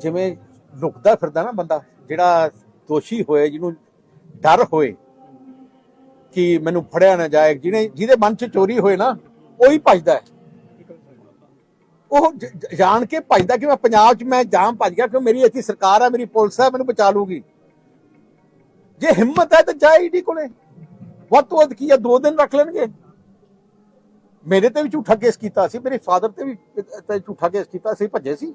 ਜਿਵੇਂ ਲੁਕਦਾ ਫਿਰਦਾ ਨਾ ਬੰਦਾ, ਜਿਹੜਾ ਦੋਸ਼ੀ ਹੋਏ, ਜਿਹਨੂੰ ਡਰ ਹੋਏ, ਕਿ ਮੈਨੂੰ ਫੜਿਆ ਨਾ ਜਾਏ, ਜਿਹਨੇ ਜਿਹਦੇ ਮਨ 'ਚ ਚੋਰੀ ਹੋਏ ਨਾ, ਉਹੀ ਭੱਜਦਾ ਹੈ। ਉਹ ਜਾਣ ਕੇ ਭੱਜਦਾ ਕਿ ਮੈਂ ਪੰਜਾਬ 'ਚ ਮੈਂ ਜਾਮ ਭੱਜ ਗਿਆ ਕਿ ਮੇਰੀ ਇੱਥੇ ਸਰਕਾਰ ਹੈ ਮੇਰੀ ਪੁਲਿਸ ਹੈ ਮੈਨੂੰ ਬਚਾ ਲੂਗੀ। ਜੇ ਹਿੰਮਤ ਹੈ ਤਾਂ ਜਾਏ ਈਡੀ ਕੋਲੇ। ਵੱਧ ਤੋਂ ਵੱਧ ਕੀ ਹੈ ਦੋ ਦਿਨ ਰੱਖ ਲੈਣਗੇ। ਮੇਰੇ ਤੇ ਵੀ ਝੂਠਾ ਕੇਸ ਕੀਤਾ ਸੀ, ਮੇਰੇ ਫਾਦਰ ਤੇ ਵੀ ਝੂਠਾ ਕੇਸ ਕੀਤਾ ਸੀ, ਭੱਜੇ ਸੀ।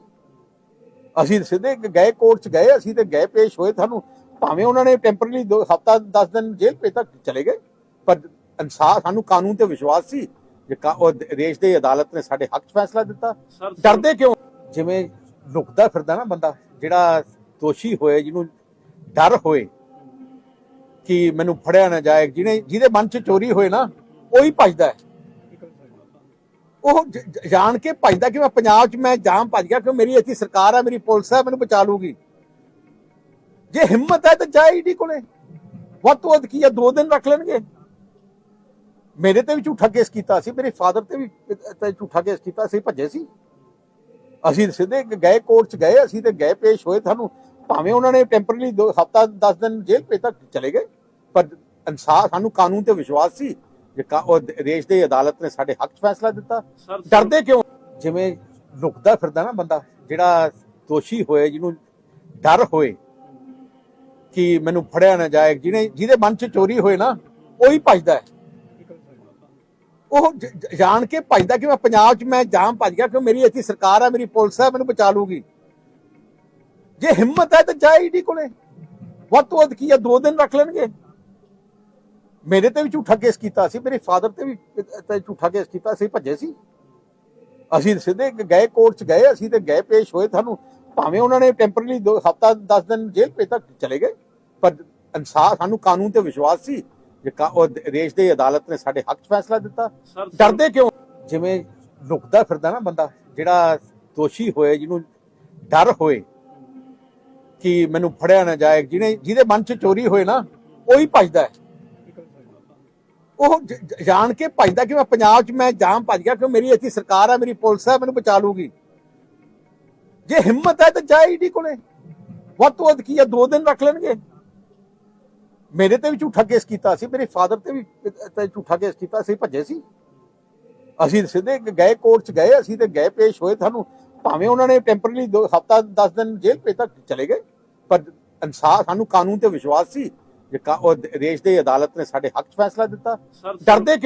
ਅਸੀਂ ਸਿੱਧੇ ਗਏ ਕੋਰਟ ਚ ਗਏ ਅਸੀਂ ਤੇ ਗਏ ਪੇਸ਼ ਹੋਏ ਤੁਹਾਨੂੰ ਭਾਵੇਂ ਉਹਨਾਂ ਨੇ ਟੈਂਪਰਰੀ ਹਫਤਾ 10 ਦਿਨ ਜੇਲ੍ਹ ਭੇਜ ਤੱਕ ਚਲੇ ਗਏ। ਪਰ ਇਨਸਾਫ ਸਾਨੂੰ ਕਾਨੂੰਨ ਤੇ ਵਿਸ਼ਵਾਸ ਸੀ ਜੇ ਕਾ- ਉਹ ਦੇਸ਼ ਦੇ ਅਦਾਲਤ ਨੇ ਸਾਡੇ ਹੱਕ 'ਚ ਫੈਸਲਾ ਦਿੱਤਾ। ਡਰਦੇ ਕਿਉਂ? ਜਿਵੇਂ ਲੁਕਦਾ ਫਿਰਦਾ ਨਾ ਬੰਦਾ ਜਿਹੜਾ ਦੋਸ਼ੀ ਹੋਏ ਜਿਹਨੂੰ ਡਰ ਹੋਏ ਕਿ ਮੈਨੂੰ ਫੜਿਆ ਨਾ ਜਾਏ ਜਿਹਨੇ ਜਿਹਦੇ ਮਨ 'ਚ ਚੋਰੀ ਹੋਏ ਨਾ ਉਹੀ ਭੱਜਦਾ ਹੈ। ਉਹ ਜਾਣ ਕੇ ਭੱਜਦਾ ਕਿ ਮੈਂ ਪੰਜਾਬ 'ਚ, ਮੈਂ ਜਾਮ ਭੱਜ ਗਿਆ ਕਿ ਮੇਰੀ ਇੱਥੇ ਸਰਕਾਰ ਹੈ ਮੇਰੀ ਪੁਲਿਸ ਹੈ ਮੈਨੂੰ ਬਚਾ ਲੂਗੀ? ਜੇ ਹਿੰਮਤ ਹੈ ਤਾਂ ਜਾਏ ਈਡੀ ਕੋਲੇ। ਵੱਧ ਤੋਂ ਵੱਧ ਕੀ ਹੈ ਦੋ ਦਿਨ ਰੱਖ ਲੈਣਗੇ। ਮੇਰੇ ਤੇ ਵੀ ਝੂਠਾ ਕੇਸ ਕੀਤਾ ਸੀ, ਮੇਰੇ ਫਾਦਰ ਤੇ ਵੀ ਤੇ ਝੂਠਾ ਕੇਸ ਕੀਤਾ ਸੀ, ਭੱਜੇ ਸੀ। ਅਸੀਂ ਸਿੱਧੇ ਗਏ ਕੋਰਟ ਚ ਗਏ, ਅਸੀਂ ਤੇ ਗਏ ਪੇਸ਼ ਹੋਏ ਤੁਹਾਨੂੰ ਭਾਵੇਂ ਉਹਨਾਂ ਨੇ ਟੈਂਪਰਰੀ ਹਫਤਾ 10 ਦਿਨ ਜੇਲ੍ਹ ਭੇਜ ਚਲੇ ਗਏ। ਪਰ ਇਨਸਾਫ ਸਾਨੂੰ ਕਾਨੂੰਨ ਤੇ ਵਿਸ਼ਵਾਸ ਸੀ। ਜੇ ਉਹ ਦੇਸ਼ ਦੇ ਅਦਾਲਤ ਨੇ ਸਾਡੇ ਹੱਕ 'ਚ ਫੈਸਲਾ ਦਿੱਤਾ। ਡਰਦੇ ਕਿਉਂ? ਜਿਵੇਂ ਲੁਕਦਾ ਫਿਰਦਾ ਨਾ ਬੰਦਾ ਜਿਹੜਾ ਦੋਸ਼ੀ ਹੋਏ ਜਿਹਨੂੰ ਡਰ ਹੋਏ ਕਿ ਮੈਨੂੰ ਫੜਿਆ ਨਾ ਜਾਏ ਜਿਹਨੇ ਜਿਹਦੇ ਮਨ 'ਚ ਚੋਰੀ ਹੋਏ ਨਾ ਉਹੀ ਭੱਜਦਾ ਹੈ। ਉਹ ਜਾਣ ਕੇ ਭੱਜਦਾ ਕਿ ਮੈਂ ਪੰਜਾਬ 'ਚ ਮੈਂ ਜਾਮ ਭੱਜ ਗਿਆ ਕਿ ਮੇਰੀ ਇੱਥੇ ਸਰਕਾਰ ਹੈ ਮੇਰੀ ਪੁਲਿਸ ਹੈ ਮੈਨੂੰ ਬਚਾ ਲੂਗੀ। ਜੇ ਹਿੰਮਤ ਹੈ ਤਾਂ ਜਾਏ ਈਡੀ ਕੋਲੇ। ਵੱਧ ਤੋਂ ਵੱਧ ਕੀ ਹੈ ਦੋ ਦਿਨ ਰੱਖ ਲੈਣਗੇ। ਮੇਰੇ ਤੇ ਵੀ ਝੂਠਾ ਕੇਸ ਕੀਤਾ ਸੀ ਮੇਰੇ ਫਾਦਰ ਤੇ ਵੀ ਤੇ ਝੂਠਾ ਕੇਸ ਕੀਤਾ ਸੀ ਭੱਜੇ ਸੀ। ਅਸੀਂ ਸਿੱਧੇ ਗਏ ਕੋਰਟ ਚ ਗਏ ਅਸੀਂ ਤੇ ਗਏ ਪੇਸ਼ ਹੋਏ ਤੁਹਾਨੂੰ ਭਾਵੇਂ ਉਹਨਾਂ ਨੇ ਟੈਂਪਰਰੀ ਹਫਤਾ 10 ਦਿਨ ਜੇਲ੍ਹ ਭੇਜ ਤੱਕ ਚਲੇ ਗਏ। ਪਰ ਇਨਸਾਫ ਸਾਨੂੰ ਕਾਨੂੰਨ ਤੇ ਵਿਸ਼ਵਾਸ ਸੀ ਜੇ ਦੇਸ਼ ਦੇ ਅਦਾਲਤ ਨੇ ਸਾਡੇ ਹੱਕ 'ਚ ਫੈਸਲਾ ਦਿੱਤਾ। ਡਰਦੇ ਕਿਉਂ? ਜਿਵੇਂ ਲੁਕਦਾ ਫਿਰਦਾ ਨਾ ਬੰਦਾ ਜਿਹੜਾ ਦੋਸ਼ੀ ਹੋਏ ਜਿਹਨੂੰ ਡਰ ਹੋਏ ਕਿ ਮੈਨੂੰ ਫੜਿਆ ਨਾ ਜਾਏ ਜਿਹਨੇ ਜਿਹਦੇ ਮਨ 'ਚ ਚੋਰੀ ਹੋਏ ਨਾ ਉਹੀ ਭੱਜਦਾ ਹੈ। ਉਹ ਜਾਣ ਕੇ ਭੱਜਦਾ ਕਿ ਮੈਂ ਪੰਜਾਬ 'ਚ ਮੈਂ ਜਾਮ ਭੱਜ ਗਿਆ ਕਿ ਮੇਰੀ ਇੱਥੇ ਸਰਕਾਰ ਹੈ ਮੇਰੀ ਪੁਲਿਸ ਹੈ ਮੈਨੂੰ ਬਚਾ ਲੂਗੀ। ਜੇ ਹਿੰਮਤ ਹੈ ਤਾਂ ਜਾਏ ਈਡੀ ਕੋਲੇ। ਵੱਧ ਤੋਂ ਵੱਧ ਕੀ ਹੈ ਦੋ ਦਿਨ ਰੱਖ ਲੈਣਗੇ। ਮੇਰੇ ਤੇ ਵੀ ਝੂਠਾ ਕੇਸ ਕੀਤਾ ਸੀ, ਮੇਰੇ ਫਾਦਰ ਤੇ ਵੀ, ਤੇ ਝੂਠਾ ਕੇਸ ਕੀਤਾ ਸੀ ਭੱਜੇ ਸੀ। ਅਸੀਂ ਸਿੱਧੇ ਗਏ ਕੋਰਟ ਚ ਗਏ, ਅਸੀਂ ਤੇ ਗਏ, ਪੇਸ਼ ਹੋਏ ਤੁਹਾਨੂੰ ਭਾਵੇਂ ਉਹਨਾਂ ਨੇ ਟੈਂਪਰਰੀ ਹਫਤਾ 10 ਦਿਨ ਜੇਲ੍ਹ ਭੇਜ ਤੱਕ ਚਲੇ ਗਏ। ਪਰ ਇਨਸਾਫ ਸਾਨੂੰ ਕਾਨੂੰਨ ਤੇ ਵਿਸ਼ਵਾਸ ਸੀ ਜੇ ਕਾ- ਉਹ ਦੇਸ਼ ਦੇ ਅਦਾਲਤ ਨੇ ਸਾਡੇ ਹੱਕ 'ਚ ਫੈਸਲਾ ਦਿੱਤਾ। ਡਰਦੇ ਕਿਉਂ